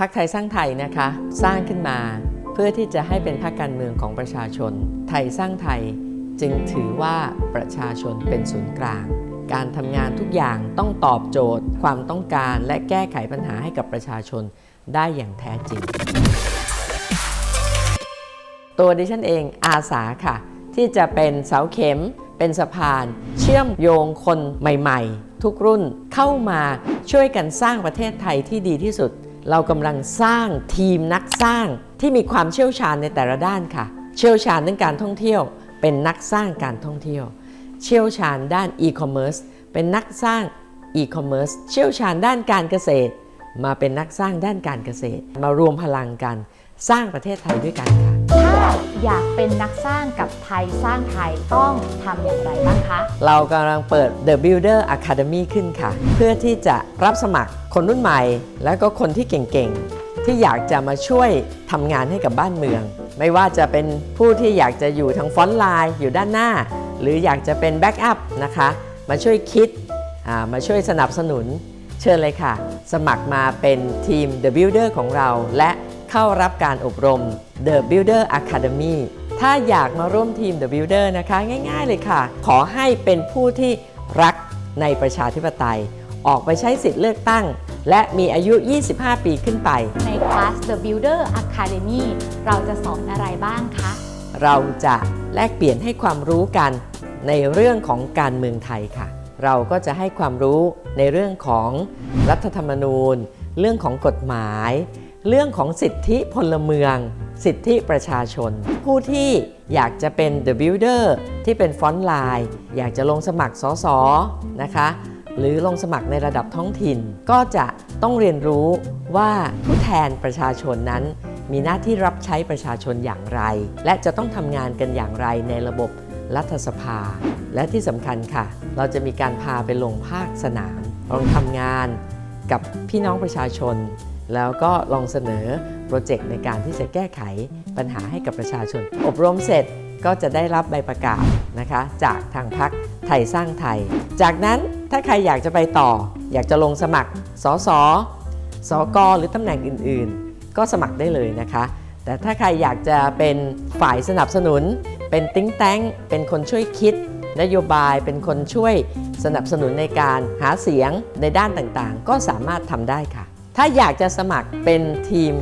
พรรคไทยสร้างไทยนะคะ สร้างขึ้นมา เพื่อที่จะให้เป็นพรรคการเมืองของประชาชน ไทยสร้างไทยจึงถือว่าประชาชนเป็นศูนย์กลาง การทำงานทุกอย่างต้องตอบโจทย์ ความต้องการและแก้ไขปัญหาให้กับประชาชนได้อย่างแท้จริง ตัวดิฉันเองอาสาค่ะ ที่จะเป็นเสาเข็ม เป็นสะพาน เชื่อมโยงคนใหม่ ๆ ทุกรุ่นเข้ามาช่วยกันสร้างประเทศไทยที่ดีที่สุด เรากำลังสร้างทีมนักสร้างที่มีความเชี่ยวชาญในแต่ละด้านค่ะ เชี่ยวชาญเรื่องการท่องเที่ยว เป็นนักสร้างการท่องเที่ยว เชี่ยวชาญด้านอีคอมเมิร์ซเป็นนักสร้างอีคอมเมิร์ซเชี่ยวชาญด้านการเกษตร มาเป็นนักสร้างด้านการเกษตร มารวมพลังกัน สร้างประเทศไทยด้วยกันค่ะ อยากเป็นนักสร้างกับไทยสร้างไทยต้องทำอย่างไรบ้างคะ เรากำลังเปิด The Builder Academy ขึ้นค่ะ เพื่อที่จะรับสมัครคนรุ่นใหม่ และก็คนที่เก่งๆ ที่อยากจะมาช่วยทำงานให้กับบ้านเมือง ไม่ว่าจะเป็นผู้ที่อยากจะอยู่ทางฟอนต์ไลน์อยู่ด้านหน้า หรืออยากจะเป็นแบ็กอัพนะคะ มาช่วยคิดมาช่วยสนับสนุน เชิญเลยค่ะ สมัครมาเป็นทีม The Builder ของเราและ เข้ารับการอบรม The Builder Academy ถ้าอยากมาร่วมทีม The Builder นะคะ ง่ายๆเลยค่ะ ขอให้เป็นผู้ที่รักในประชาธิปไตย ออกไปใช้สิทธิ์เลือกตั้ง และมีอายุ 25 ปีขึ้นไป ในคลาส The Builder Academy เราจะสอนอะไรบ้างคะ เราจะแลกเปลี่ยนให้ความรู้กันในเรื่องของการเมืองไทยค่ะ เราก็จะให้ความรู้ในเรื่องของรัฐธรรมนูญ เรื่องของกฎหมาย เรื่องของสิทธิพลเมือง สิทธิประชาชน ผู้ที่อยากจะเป็น The Builder ที่เป็นฟอนต์ไลน์อยากจะลงสมัครสสนะคะหรือลงสมัครในระดับท้องถิ่น ก็จะต้องเรียนรู้ว่าผู้แทนประชาชนนั้น มีหน้าที่รับใช้ประชาชนอย่างไร และจะต้องทำงานกันอย่างไรในระบบรัฐสภา และที่สำคัญค่ะ เราจะมีการพาไปลงภาคสนามลองทำงานกับพี่น้องประชาชน แล้วก็ลองเสนอโปรเจกต์ในการที่จะแก้ไขปัญหาให้กับประชาชน อบรมเสร็จก็จะได้รับใบประกาศนะคะ จากทางพักไทยสร้างไทย จากนั้นถ้าใครอยากจะไปต่อ อยากจะลงสมัครสสสกหรือตำแหน่งอื่นๆ ก็สมัครได้เลยนะคะ แต่ถ้าใครอยากจะเป็นฝ่ายสนับสนุน เป็นติ้งแต้งเป็นคนช่วยคิด นโยบายเป็นคนช่วยสนับสนุนในการหาเสียงในด้านต่างๆ ก็สามารถทำได้ค่ะ ถ้าอยากจะสมัครเป็นทีม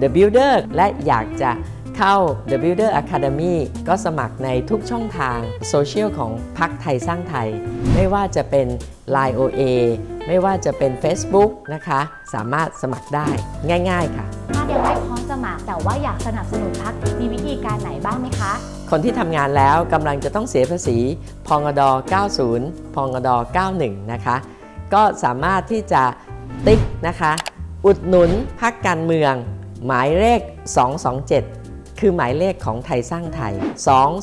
The Builder และอยากจะเข้า The Builder Academy ก็สมัครในทุกช่องทางโซเชียลของพักไทยสร้างไทย ไม่ว่าจะเป็น Line OA ไม่ว่าจะเป็น Facebook นะคะ สามารถสมัครได้ง่าย ๆ ค่ะ ถ้ายังไม่พร้อมสมัครแต่ว่าอยากสนับสนุนพักมีวิธีการไหนบ้างไหมคะ คนที่ทำงานแล้วกำลังจะต้องเสียภาษี พงด 90 พงด 91 นะคะ ก็สามารถที่จะติ๊กนะคะ อุดหนุนพักการเมือง หมายเลข 227 คือหมายเลขของไทยสร้างไทย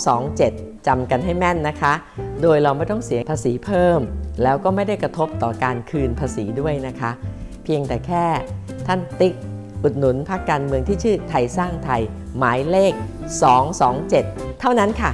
227จำกันให้แม่นนะคะ โดยเราไม่ต้องเสียภาษีเพิ่ม แล้วก็ไม่ได้กระทบต่อการคืนภาษีด้วยนะคะ เพียงแต่แค่ท่านติ๊กอุดหนุนพรรคการเมืองที่ชื่อไทยสร้างไทย หมายเลข 227 เท่านั้นค่ะ